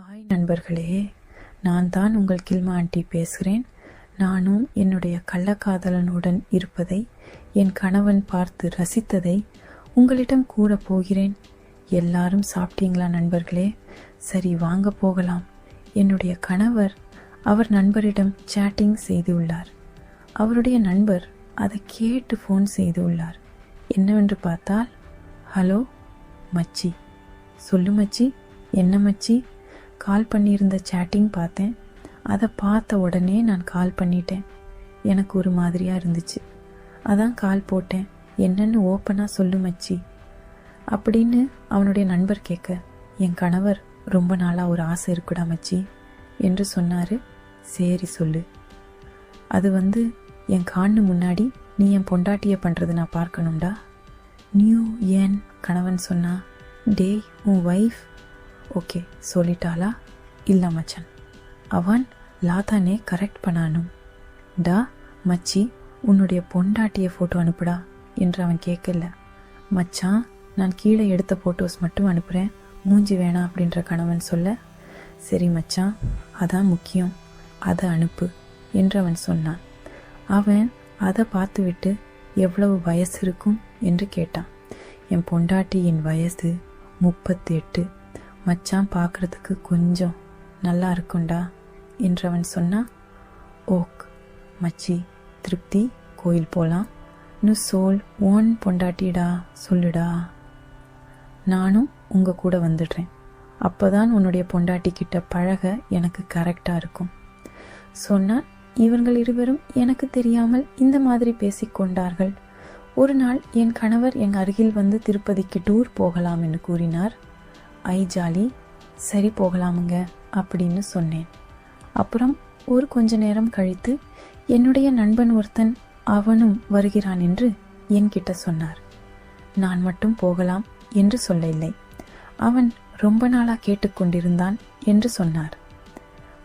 Hi நண்பர்களே நான் தான் உங்கள் கில்மா ஆண்டி பேசுகிறேன். நானும் என்னுடைய கள்ளக்காதலனுடன் இருப்பதை என் கணவன் பார்த்து ரசித்ததை உங்களிடம் கூற போகிறேன். எல்லாரும் சாப்பிட்டீங்களா நண்பர்களே? சரி வாங்க போகலாம். என்னுடைய கணவர் அவர் நண்பரிடம் சேட்டிங் செய்துள்ளார். அவருடைய நண்பர் அதை கேட்டு ஃபோன் செய்து உள்ளார் என்னவென்று பார்த்தால் ஹலோ மச்சி. சொல்லு மச்சி என்ன மச்சி? கால் பண்ணியிருந்த சேட்டிங் பார்த்தேன். அதை பார்த்த உடனே நான் கால் பண்ணிட்டேன். எனக்கு ஒரு மாதிரியாக இருந்துச்சு. அதான் கால் போட்டேன். என்னன்னு ஓப்பனாக சொல்லு மச்சி. அப்படின்னு அவனுடைய நண்பர் கேட்க என் கணவர் ரொம்ப நாளாக ஒரு ஆசை இருக்குடா மச்சி என்று சொன்னார். சரி சொல்லு. அது வந்து என் காண்ணு முன்னாடி நீ என் பொண்டாட்டியை பண்ணுறது நான் பார்க்கணும்டா. நியூ ஏன் கணவன் சொன்னா. டேய் உன் ஒய்ஃப் ஓகே சொல்லிட்டாளா? இல்லை மச்சான். அவன் லாதானே கரெக்ட் பண்ணானும். டா மச்சி உன்னுடைய பொண்டாட்டிய ஃபோட்டோ அனுப்புடா என்று அவன் கேட்கல. மச்சான் நான் கீழே எடுத்த ஃபோட்டோஸ் மட்டும் அனுப்புகிறேன் மூஞ்சி வேணாம் அப்படின்ற கணவன் சொல்ல சரி மச்சான் அதான் முக்கியம். அதை அனுப்பு என்று அவன் சொன்னான். அவன் அதை பார்த்துவிட்டு எவ்வளவு வயசு இருக்கும்? என்று கேட்டான். என் பொண்டாட்டியின் வயசு முப்பத்தி எட்டு மச்சான் பார்க்கறதுக்கு கொஞ்சம் நல்லா இருக்கும்டா என்றவன் அவன் சொன்னான் ஓக் மச்சி திருப்தி கோயில் போகலாம் நு சோல் ஓன் பொண்டாட்டிடா சொல்லுடா. நானும் உங்கள் கூட வந்துடுறேன். அப்பதான் உன்னுடைய பொண்டாட்டி கிட்ட பழக எனக்கு கரெக்டாக இருக்கும். சொன்னால் இவர்கள் இருவரும் எனக்கு தெரியாமல் இந்த மாதிரி பேசிக்கொண்டார்கள் ஒரு நாள் என் கணவர் என் அருகில் வந்து திருப்பதிக்கு டூர் போகலாம் என்று கூறினார். ஐ ஜாலி சரி போகலாமுங்க அப்படின்னு சொன்னேன். அப்புறம் ஒரு கொஞ்ச நேரம் கழித்து என்னுடைய நண்பன் ஒருத்தன் அவனும் வருகிறான் என்று என்கிட்ட சொன்னார். நான் மட்டும் போகலாம் என்று சொல்லவில்லை. அவன் ரொம்ப நாளாக கேட்டுக்கொண்டிருந்தான் என்று சொன்னார்.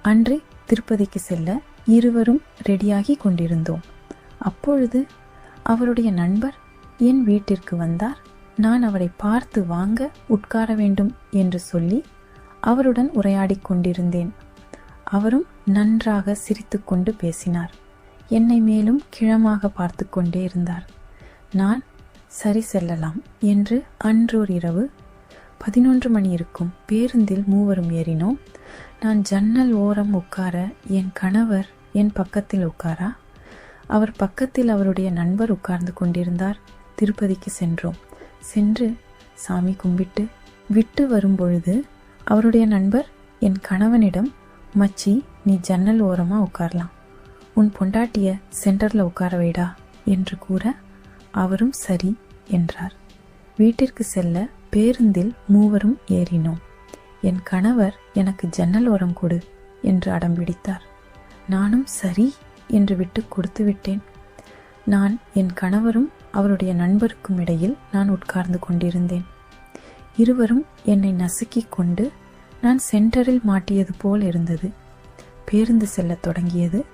அன்று திருப்பதிக்கு செல்ல இருவரும் ரெடியாகி கொண்டிருந்தோம். அப்பொழுது அவருடைய நண்பர் என் வீட்டிற்கு வந்தார். நான் அவரை பார்த்து வாங்க உட்கார வேண்டும் என்று சொல்லி அவருடன் உரையாடிக் கொண்டிருந்தேன். அவரும் நன்றாக சிரித்துக்கொண்டு பேசினார். என்னை மேலும் கிழமாக பார்த்து கொண்டே இருந்தார். நான் சரி செல்லலாம் என்று அன்றோர் இரவு பதினொன்று மணி இருக்கும் பேருந்தில் மூவரும் ஏறினோம். நான் ஜன்னல் ஓரம் உட்கார என் கணவர் என் பக்கத்தில் உட்காரா? அவர் பக்கத்தில் அவருடைய நண்பர் உட்கார்ந்து கொண்டிருந்தார். திருப்பதிக்கு சென்றோம். சென்று சாமி கும்பிட்டு விட்டு வரும்பொழுது அவருடைய நண்பர் என் கணவனிடம் மச்சி நீ ஜன்னல் ஓரமாக உட்காரலாம். உன் பொண்டாட்டிய சென்டரில் உட்கார வைடா என்று கூற அவரும் சரி என்றார். வீட்டிற்கு செல்ல பேருந்தில் மூவரும் ஏறினோம். என் கணவர் எனக்கு ஜன்னல் ஓரம் கொடு என்று அடம்பிடித்தார் நானும் சரி என்று விட்டு கொடுத்து விட்டேன். நான் என் கணவரும் அவருடைய நண்பருக்கும் இடையில் நான் உட்கார்ந்து கொண்டிருந்தேன். இருவரும் என்னை நசுக்கி கொண்டு நான் சென்டரில் மாட்டியது போல் இருந்தது. பேருந்து செல்லத் தொடங்கியது.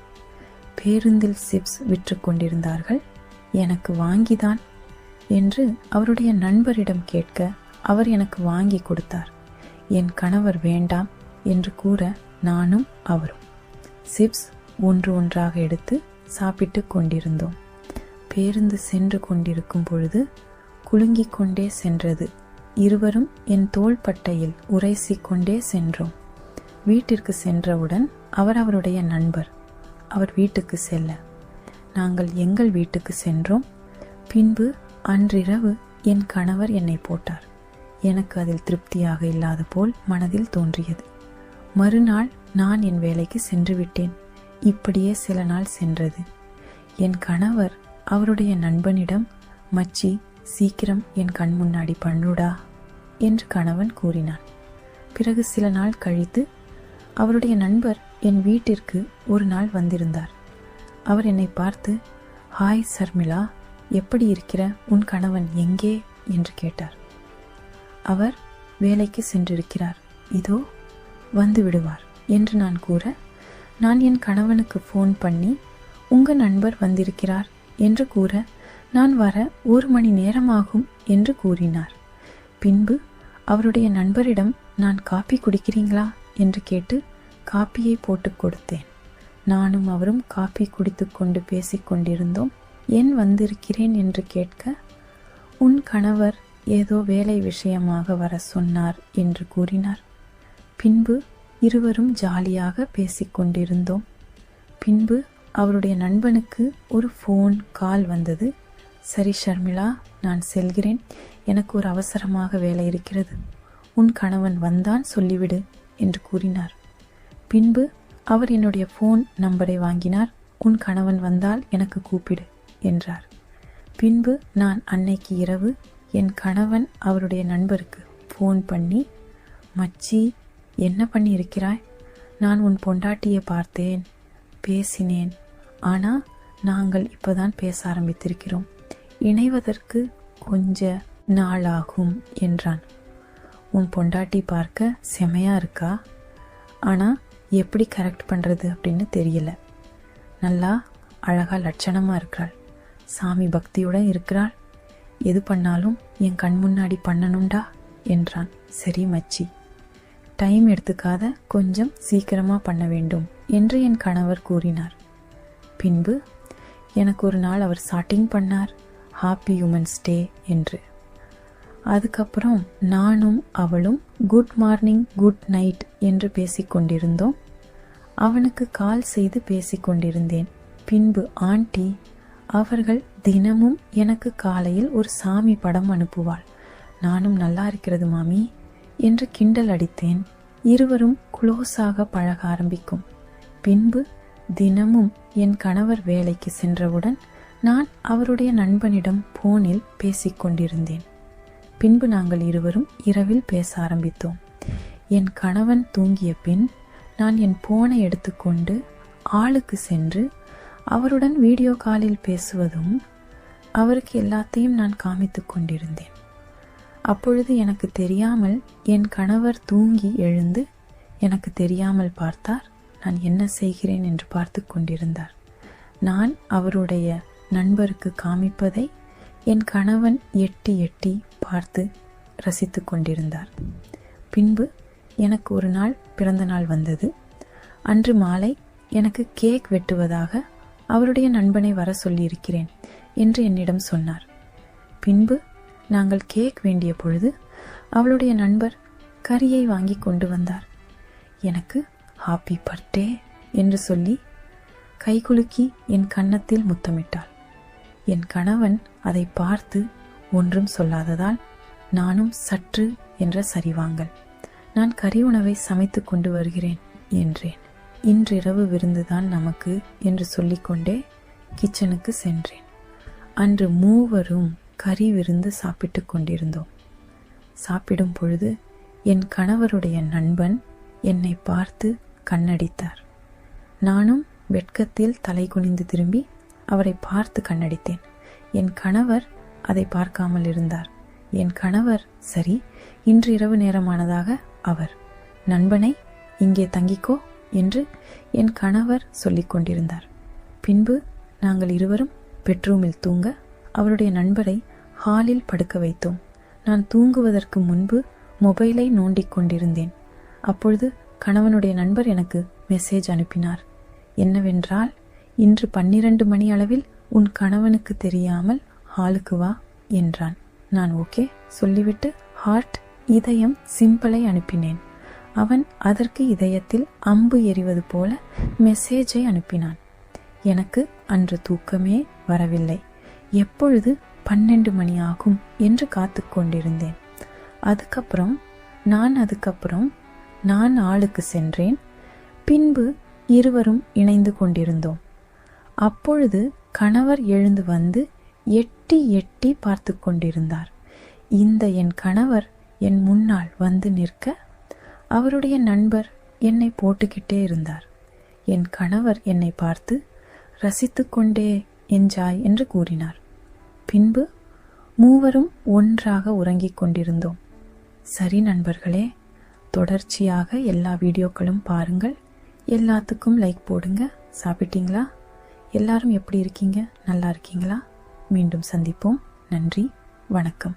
பேருந்தில் சிப்ஸ் விற்று கொண்டிருந்தார்கள். எனக்கு வாங்கிதான் என்று அவருடைய நண்பரிடம் கேட்க அவர் எனக்கு வாங்கி கொடுத்தார். என் கணவர் வேண்டாம் என்று கூற நானும் அவரும். சிப்ஸ் ஒன்று ஒன்றாக எடுத்து சாப்பிட்டு கொண்டிருந்தோம். பேருந்து சென்று கொண்டிருக்கும் பொழுது குலுங்கிக் கொண்டே சென்றது. இருவரும் என் தோள்பட்டையில் உரைசிக் கொண்டே சென்றோம். வீட்டிற்கு சென்றவுடன் அவர் அவருடைய நண்பர். அவர் வீட்டுக்கு செல்ல. நாங்கள் எங்கள் வீட்டுக்கு சென்றோம். பின்பு அன்றிரவு என் கணவர் என்னை போட்டார். எனக்கு அதில் திருப்தியாக இல்லாத போல் மனதில் தோன்றியது. மறுநாள் நான் என் வேலைக்கு சென்று விட்டேன். இப்படியே சில நாள் சென்றது. என் கணவர் அவருடைய நண்பனிடம் மச்சி சீக்கிரம் என் கண் முன்னாடி பண்ணுடா என்று கணவன் கூறினான். பிறகு சில நாள் கழித்து அவருடைய நண்பர் என் வீட்டிற்கு ஒரு நாள் வந்திருந்தார். அவர் என்னை பார்த்து ஹாய் சர்மிளா எப்படி இருக்கிற? உன் கணவன் எங்கே? என்று கேட்டார். அவர் வேலைக்கு சென்றிருக்கிறார். இதோ வந்து விடுவார் என்று நான் கூற நான் என் கணவனுக்கு ஃபோன் பண்ணி உங்கள் நண்பர் வந்திருக்கிறார். என்று கூற நான் வர ஒரு மணி நேரமாகும் என்று கூறினார். பின்பு அவருடைய நண்பரிடம் நான் காப்பி குடிக்கிறீங்களா? என்று கேட்டு காப்பியை போட்டுக் கொடுத்தேன். நானும் அவரும் காப்பி குடித்துக்கொண்டு கொண்டு பேசிக்கொண்டிருந்தோம் ஏன் வந்திருக்கிறேன்? என்று கேட்க உன் கணவர் ஏதோ வேலை விஷயமாக வர சொன்னார் என்று கூறினார். பின்பு இருவரும் ஜாலியாக பேசிக்கொண்டிருந்தோம் பின்பு அவருடைய நண்பனுக்கு ஒரு ஃபோன் கால் வந்தது. சரி ஷர்மிளா நான் செல்கிறேன். எனக்கு ஒரு அவசரமாக வேலை இருக்கிறது. உன் கணவன் வந்தான் சொல்லிவிடு என்று கூறினார். பின்பு அவர் என்னுடைய ஃபோன் நம்பரை வாங்கினார். உன் கணவன் வந்தால் எனக்கு கூப்பிடு என்றார். பின்பு நான் அன்னைக்கு இரவு என் கணவன் அவருடைய நண்பருக்கு ஃபோன் பண்ணி மச்சி என்ன பண்ணி இருக்கிறாய் நான் உன் பொண்டாட்டியை பார்த்தேன் பேசினேன் ஆனால் நாங்கள் இப்போதான் பேச ஆரம்பித்திருக்கிறோம். இணைவதற்கு கொஞ்ச நாளாகும் என்றான். உன் பொண்டாட்டி பார்க்க செமையாக இருக்கா? ஆனால் எப்படி கரெக்ட் பண்ணுறது அப்படின்னு தெரியல. நல்லா அழகா லட்சணமாக இருக்கிறாள். சாமி பக்தியுடன் இருக்கிறாள். எது பண்ணாலும் என் கண் முன்னாடி பண்ணணும்டா என்றான். சரி மச்சி. டைம் எடுத்துக்காத கொஞ்சம் சீக்கிரமாக பண்ண வேண்டும் என்று என் கணவர் கூறினார். பின்பு எனக்கு ஒரு நாள் அவர் சாட்டிங் பண்ணார் ஹாப்பி உமன்ஸ் டே என்று. அதுக்கப்புறம் நானும் அவளும் குட் மார்னிங் குட் நைட் என்று பேசிக்கொண்டிருந்தோம். அவனுக்கு கால் செய்து பேசிக்கொண்டிருந்தேன். பின்பு ஆண்டி அவர்கள் தினமும் எனக்கு காலையில் ஒரு சாமி படம் அனுப்புவாள். நானும் நல்லா இருக்கிறது மாமி என்று கிண்டல் அடித்தேன். இருவரும் குளோஸாக பழக ஆரம்பிக்கும். பின்பு தினமும் என் கணவர் வேலைக்கு சென்றவுடன் நான் அவருடைய நண்பனிடம் போனில் பேசிக்கொண்டிருந்தேன். பின்பு நாங்கள் இருவரும் இரவில் பேச ஆரம்பித்தோம். என் கணவன் தூங்கிய பின் நான் என் போனை எடுத்துக்கொண்டு ஆளுக்கு சென்று அவருடன் வீடியோ காலில் பேசுவதும் அவருக்கு எல்லாத்தையும் நான் காமித்து கொண்டிருந்தேன். அப்பொழுது எனக்கு தெரியாமல் என் கணவர் தூங்கி எழுந்து எனக்கு தெரியாமல் பார்த்தார். நான் என்ன செய்கிறேன் என்று பார்த்து கொண்டிருந்தார் நான் அவருடைய நண்பருக்கு காமிப்பதை என் கணவன் எட்டி எட்டி பார்த்து ரசித்து கொண்டிருந்தார். பின்பு எனக்கு ஒரு நாள் பிறந்த நாள் வந்தது. அன்று மாலை எனக்கு கேக் வெட்டுவதாக அவருடைய நண்பனை வர சொல்லியிருக்கிறேன் என்று என்னிடம் சொன்னார். பின்பு நாங்கள் கேக் வேண்டிய பொழுது அவளுடைய நண்பர் கறியை வாங்கி கொண்டு வந்தார். எனக்கு ஹாப்பி பர்த்டே என்று சொல்லி கைகுலுக்கி என் கன்னத்தில் முத்தமிட்டாள். என் கணவன் அதை பார்த்து ஒன்றும் சொல்லாததால் நானும் சற்று என்ற சரிவாங்கள் நான் கறி உணவை சமைத்து கொண்டு வருகிறேன் என்றேன். இன்றிரவு விருந்துதான் நமக்கு என்று சொல்லிக்கொண்டே கிச்சனுக்கு சென்றேன். அன்று மூவரும் கறி விருந்து சாப்பிட்டு கொண்டிருந்தோம். சாப்பிடும் பொழுது என் கணவருடைய நண்பன் என்னை பார்த்து கண்ணடித்தார். நானும் வெட்கத்தில் தலை குனிந்து திரும்பி அவரை பார்த்து கண்ணடித்தேன். என் கணவர் அதை பார்க்காமல் இருந்தார். என் கணவர் சரி இன்று இரவு நேரமானதாக அவர். நண்பனை இங்கே தங்கிக்கோ என்று என் கணவர் சொல்லிக் கொண்டிருந்தார். பின்பு நாங்கள் இருவரும் பெட்ரூமில் தூங்க அவருடைய நண்பரை ஹாலில் படுக்க வைத்தோம். நான் தூங்குவதற்கு முன்பு மொபைலை நோண்டிக் கொண்டிருந்தேன். அப்பொழுது கணவனுடைய நண்பர் எனக்கு மெசேஜ் அனுப்பினார். என்னவென்றால் இன்று பன்னிரண்டு மணி அளவில் உன் கணவனுக்கு தெரியாமல் ஹாலுக்கு வா என்றான். நான் ஓகே சொல்லிவிட்டு ஹார்ட் இதயம் சிம்பிளை அனுப்பினேன். அவன் அதற்கு இதயத்தில் அம்பு எறிவது போல மெசேஜை அனுப்பினான். எனக்கு அன்று தூக்கமே வரவில்லை. எப்பொழுது பன்னெண்டு மணி ஆகும் என்று காத்து கொண்டிருந்தேன். அதுக்கப்புறம் நான் அதுக்கப்புறம் நான் ஆளுக்கு சென்றேன். பின்பு இருவரும் இணைந்து கொண்டிருந்தோம். அப்பொழுது கணவர் எழுந்து வந்து எட்டி எட்டி பார்த்து கொண்டிருந்தார். இந்த என் கணவர் என் முன்னால் வந்து நிற்க அவருடைய நண்பர் என்னை போட்டுக்கிட்டே இருந்தார். என் கணவர் என்னை பார்த்து ரசித்து கொண்டே என்ஜாய் என்று கூறினார். பின்பு மூவரும் ஒன்றாக உறங்கிக் கொண்டிருந்தோம். சரி நண்பர்களே தொடர்ச்சியாக எல்லா வீடியோக்களும் பாருங்கள். எல்லாத்துக்கும் லைக் போடுங்க. சாப்பிட்டீங்களா? எல்லாரும் எப்படி இருக்கீங்க? நல்லா இருக்கீங்களா? மீண்டும் சந்திப்போம். நன்றி. வணக்கம்.